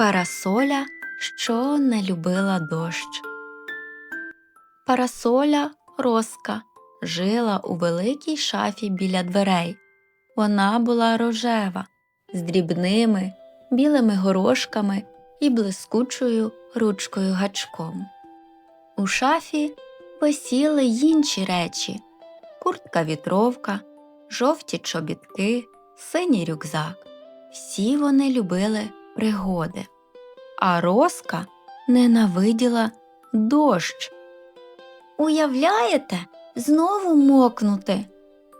Парасоля, що не любила дощ. Парасоля Роска жила у великій шафі біля дверей. Вона була рожева, з дрібними білими горошками і блискучою ручкою гачком. У шафі висіли інші речі куртка вітровка, жовті чобітки, синій рюкзак. Всі вони любили пригоди. А Роска ненавиділа дощ. Уявляєте, знову мокнути,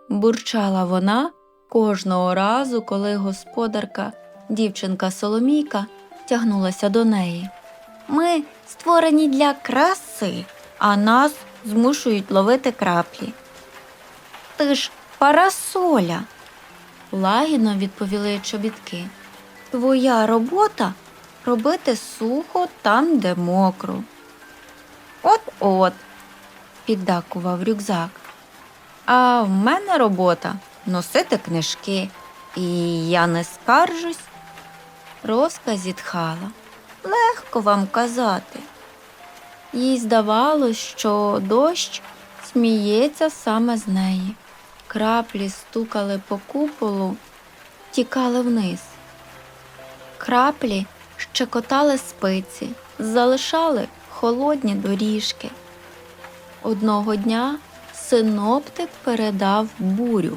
бурчала вона кожного разу, коли господарка, дівчинка Соломійка, тягнулася до неї. Ми створені для краси, а нас змушують ловити краплі. Ти ж парасоля, лагідно відповіли чобітки. Твоя робота робити сухо там, де мокро. От-от, піддакував рюкзак. А в мене робота носити книжки, і я не скаржусь. Роска зітхала. Легко вам казати. Їй здавалось, що дощ сміється саме з неї. Краплі стукали по куполу, тікали вниз. Краплі щекотали спиці, залишали холодні доріжки. Одного дня синоптик передав бурю.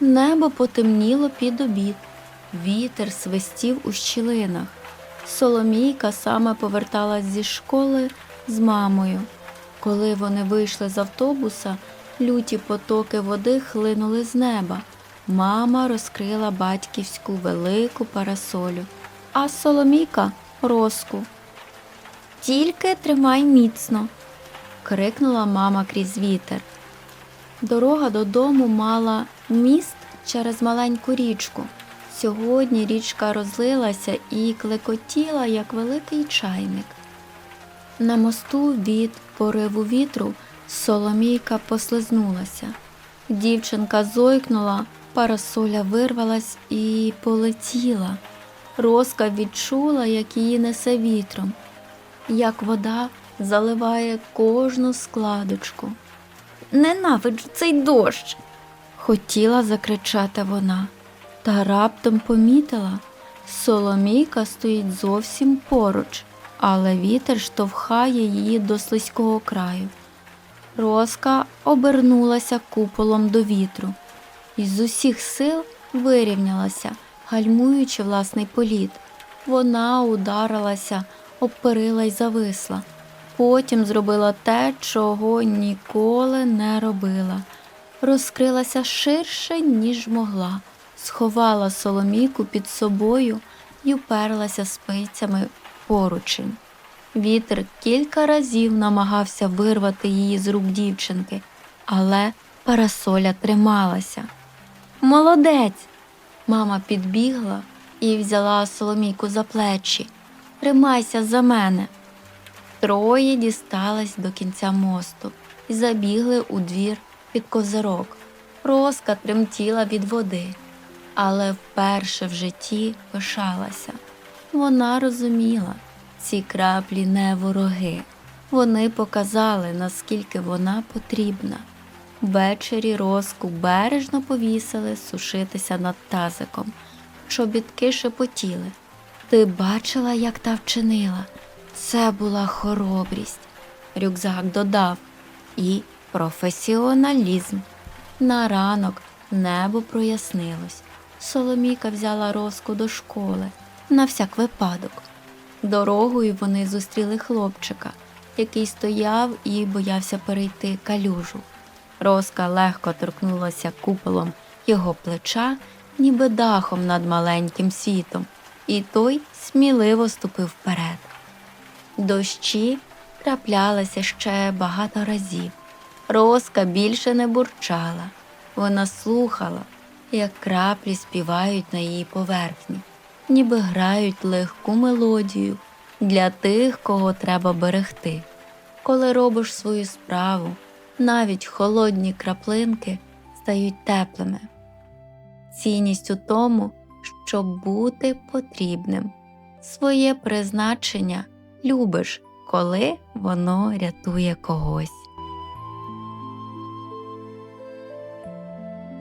Небо потемніло під обід, вітер свистів у щілинах. Соломійка саме поверталась зі школи з мамою. Коли вони вийшли з автобуса, люті потоки води хлинули з неба. Мама розкрила батьківську велику парасолю, а Соломійка роску. Тільки тримай міцно, крикнула мама крізь вітер. Дорога додому мала міст через маленьку річку. Сьогодні річка розлилася і клекотіла, як великий чайник. На мосту від пориву вітру Соломійка послизнулася. Дівчинка зойкнула, парасоля вирвалась і полетіла. Роска відчула, як її несе вітром, як вода заливає кожну складочку. Ненавиджу цей дощ. Хотіла закричати вона, та раптом помітила, Соломійка стоїть зовсім поруч, але вітер штовхає її до слизького краю. Роска обернулася куполом до вітру і з усіх сил вирівнялася, гальмуючи власний політ. Вона ударилася, обперила й зависла. Потім зробила те, чого ніколи не робила. Розкрилася ширше, ніж могла, сховала соломійку під собою і уперлася спицями поручень. Вітер кілька разів намагався вирвати її з рук дівчинки, але парасоля трималася. Молодець! Мама підбігла і взяла Соломійку за плечі. Тримайся за мене. Троє дістались до кінця мосту і забігли у двір під козирок. Роска тремтіла від води, але вперше в житті пишалася. Вона розуміла, ці краплі не вороги. Вони показали, наскільки вона потрібна. Ввечері розку бережно повісили сушитися над тазиком. Чобітки шепотіли. Ти бачила, як та вчинила? Це була хоробрість. Рюкзак додав і професіоналізм. На ранок небо прояснилось. Соломійка взяла розку до школи на всяк випадок. Дорогою вони зустріли хлопчика, який стояв і боявся перейти калюжу. Роска легко торкнулася куполом його плеча, ніби дахом над маленьким світом, і той сміливо ступив вперед. Дощі траплялися ще багато разів. Роска більше не бурчала. Вона слухала, як краплі співають на її поверхні, ніби грають легку мелодію для тих, кого треба берегти. Коли робиш свою справу, навіть холодні краплинки стають теплими. Цінність у тому, щоб бути потрібним, своє призначення любиш, коли воно рятує когось.